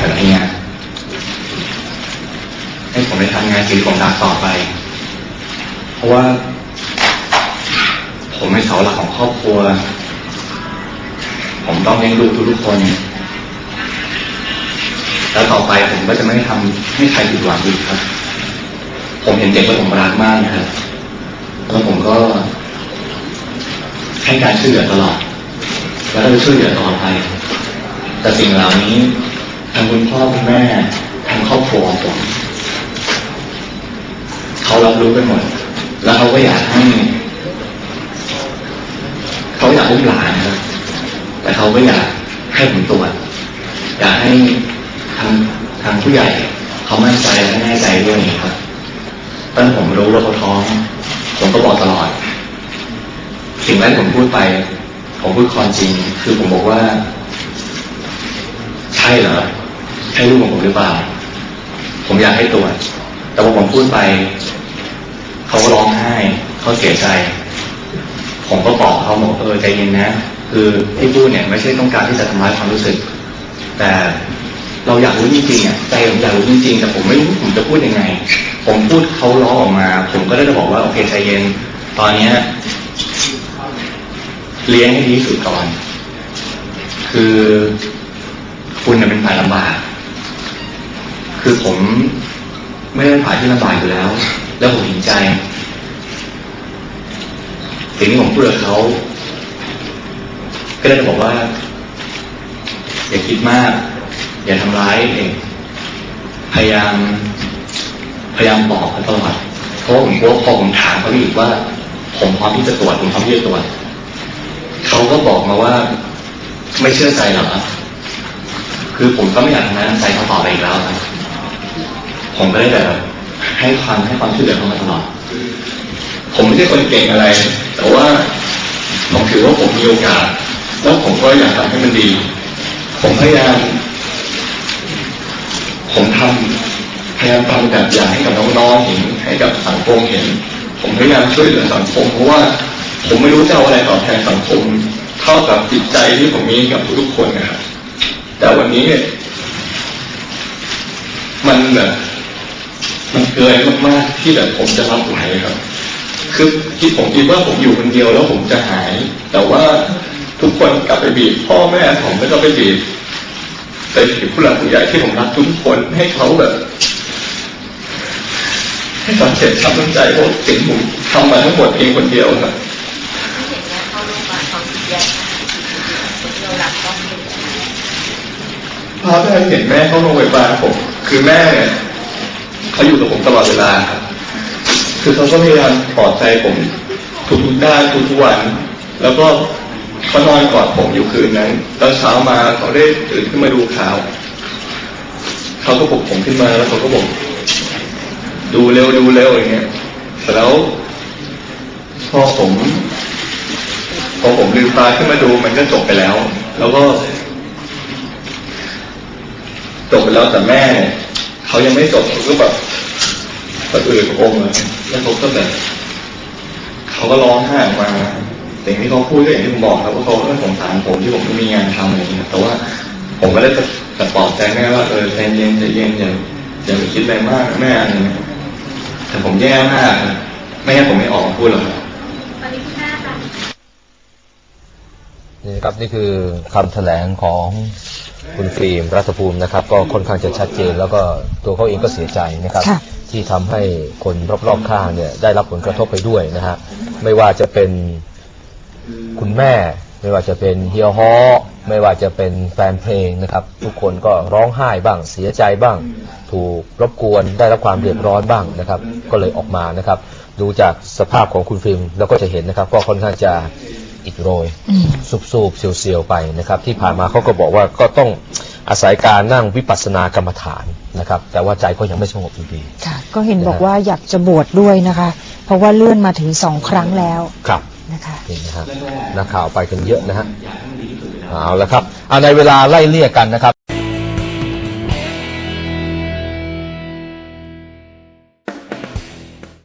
อะไรเงี้ยให้ผมได้ทำงานศิลปศาสตร์ต่อไป เพราะว่า ผมเป็นเสาหลักของครอบครัว ผมต้องเลี้ยงดูทุกๆคน แล้วต่อไปผมก็จะไม่ทำให้ใครผิดหวังอีกครับ ผมเห็นเด็กแล้วผมรักมากครับแล้วผมก็ให้การช่วยเหลือตลอด แล้วก็ช่วยเหลือต่อไปแต่สิ่งเหล่านี้ ทางคุณพ่อคุณแม่ทางครอบครัวผมเขารับรู้กันหมด แล้วเขาก็อยากให้เขาอยากอุ้มหลานนะแต่เขาก็อยากให้ผมตรวจอยากให้ทางทางผู้ใหญ่ เขามั่นใจและแน่ใจด้วยนะครับตั้งผมรู้ว่าเขาท้อง ผมก็บอกตลอด สิ่งแรกผมพูดไป ผมพูดความจริง คือผมบอกว่า ใช่เหรอ ใช่ลูกของผมหรือเปล่า ผมอยากให้ตรวจ แต่พอผมพูดไป เขาก็ร้องไห้ เขาเสียใจ ผมก็บอกเขาบอกเออใจเย็นนะ คือที่พูดเนี่ยไม่ใช่ต้องการที่จะทำร้ายความรู้สึก แต่เราอยากรู้จริงๆอะใจผมอยากรู้จริงๆแต่ผมไม่รู้ผมจะพูดยังไง ผมพูดเขาร้องออกมา ผมก็ได้จะบอกว่าโอเคใจเย็น ตอนเนี้ยเลี้ยงให้ดีที่สุดก่อน คือคุณเป็นฝ่ายลำบาก คือผมไม่ได้เป็นฝ่ายที่ลำบากอยู่แล้ว แล้วผมเห็นใจ สิ่งที่ผมพูดกับเขาก็ได้บอกว่า อย่าคิดมาก อย่าทำร้ายเด็กพยายาม พยายามบอกเขาตลอดเพราะผมกลัวพอผมถามเขาอีกว่า ผมพร้อมที่จะตรวจผมพร้อมที่จะตรวจเขาก็บอกมาว่า ไม่เชื่อใจหรอกคือผมก็ไม่อยากทำร้านใจเขาต่อไปอีกแล้วครับ ผมก็ได้แต่ให้ความให้ความช่วยเหลือเขามาตลอด ผมไม่ใช่คนเก่งอะไร แต่ว่าผมถือว่าผมมีโอกาส แล้วผมก็อยากทำให้มันดี ผมพยายาม ผมทำพยายามทำแบบอย่างให้กับน้องๆเห็นให้กับสังคมเห็น ผมพยายามช่วยเหลือสังคมเพราะว่าผมไม่รู้จะเอาอะไรตอบแทนสังคม เท่ากับจิตใจที่ผมมีกับทุกๆคนนะครับแต่วันนี้เนี่ยมันแบบมัน เกินมากๆที่แบบผมจะรับไหวครับ คือที่ผมคิดว่าผมอยู่คนเดียวแล้วผมจะหาย แต่ว่าทุกคนกลับไปบีบพ่อแม่ผมแล้วก็ไปบีบไปบีบผู้หลักผู้ใหญ่ที่ผมรักทุกคนให้เขาแบบให้ความเจ็บช้ำน้ำใจเพราะสิ่งที่ผมทำมาทั้งหมดเพียงคนเดียวครับที่เห็นแม่เข้าโรงพยาบาลความคิดแยกคนที่เรารักต้องเป็นพอได้เห็นแม่เข้าโรงพยาบาลผมคือแม่เนี่ย เขาอยู่กับผมตลอดเวลาครับคือเขาก็พยายามปลอบใจผมทุกๆด้านทุกๆวัน แล้วก็เขานอนกอดผมอยู่คืนนั้นตอนเช้ามาเขาได้ตื่นขึ้นมาดูข่าวเขาก็ปลุกผมขึ้นมาแล้วเขาก็บอกดูเร็วดูเร็วอย่างเงี้ยเสร็จแล้วพอผมพอผมลืมตาขึ้นมาดูมันก็จบไปแล้ว แล้วก็จบไปแล้วแต่แม่ เขายังไม่จบเขาก็แบบสะอืดอมอะแล้วเขาก็แบบเขาก็ร้องไห้ออกมาสิ่งที่เขาพูดก็อย่างที่ผมบอกครับว่าเขาก็สงสารผมที่ผมไม่มีงานทำอะไรอย่างเงี้ยแต่ว่าผมก็ได้แต่แต่ปลอบใจแม่ว่าเออใจเย็นใจเย็นอย่าอย่าไปคิดอะไรมากแม่อะไรเงี้ยแต่ผมแย่มากนะไม่งั้นผมไม่ออกมาพูดหรอกครับ ตอนนี้คุณแม่ค่ะ นี่นะครับนี่คือคำแถลงของคุณฟิล์มรัฐภูมินะครับ ก็ค่อนข้างจะชัดเจน แล้วก็ตัวเขาเองก็เสียใจนะครับค่ะที่ทำให้คนรอบๆข้างเนี่ยได้รับผลกระทบไปด้วยนะฮะไม่ว่าจะเป็นคุณแม่ ไม่ว่าจะเป็นเฮียฮอไม่ว่าจะเป็นแฟนเพลงนะครับ ทุกคนก็ร้องไห้บ้างเสียใจบ้าง ถูกรบกวนได้รับความเดือดร้อนบ้างนะครับ ก็เลยออกมานะครับ ดูจากสภาพของคุณฟิล์มแล้วก็จะเห็นนะครับ ก็ค่อนข้างจะ อิดโรยอืมสูบๆเซียวๆไปนะครับ ที่ผ่านมาเขาก็บอกว่าก็ต้องอาศัยการนั่งวิปัสสนากรรมฐานนะครับ แต่ว่าใจก็ยังไม่สงบอยู่ดีค่ะ ก็เห็นบอกว่าอยากจะบวชดด้วยนะคะ เพราะว่าเลื่อนมาถึงสองครั้งแล้วครับนะคะนี่นะฮะนักข่าวไปกันเยอะนะฮะเอาละครับเอาในเวลาไล่เลี่ยกันนะครับ